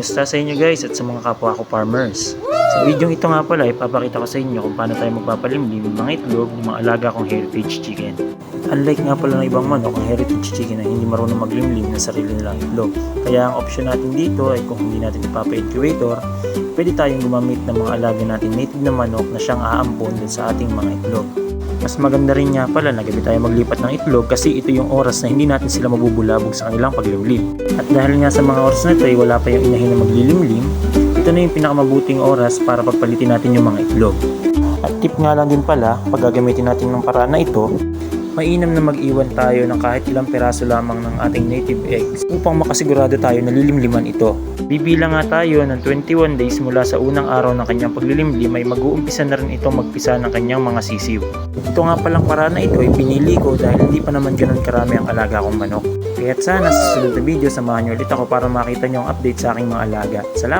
Kumusta sa inyo guys at sa mga kapwa ko farmers? Sa video ito nga pala, ipapakita ko sa inyo kung paano tayo magpapalimlim ng mga itlog ng mga alaga kong heritage chicken. Unlike nga pala ng ibang manok, ang heritage chicken ay hindi marunong maglimlim ng sarili nilang itlog. Kaya ang option natin dito ay kung hindi natin ipapa-incubator, pwede tayong gumamit ng mga alaga natin native na manok na siyang aampon dun sa ating mga itlog. Mas maganda rin nga pala na gabi tayo maglipat ng itlog kasi ito yung oras na hindi natin sila mabubulabog sa kanilang paglimlim. At dahil nga sa mga oras na ito ay wala pa yung inahin na maglilimlim, ito na yung pinakamabuting oras para pagpalitin natin yung mga itlog. At tip nga lang din pala, pag gagamitin natin ng paraan na ito, mainam na mag-iwan tayo ng kahit ilang peraso lamang ng ating native eggs upang makasigurado tayo na lilimliman ito. Bibilang nga tayo ng 21 days mula sa unang araw ng kanyang paglilimlim ay mag-uumpisa na rin itong magpisa ng kanyang mga sisiw. Ito nga palang paraan na ito ay pinili ko dahil hindi pa naman ganun karami ang alaga kong manok. Kaya't sana sa susunod na video samahan niyo ulit ako para makita niyo ang update sa aking mga alaga. Salamat!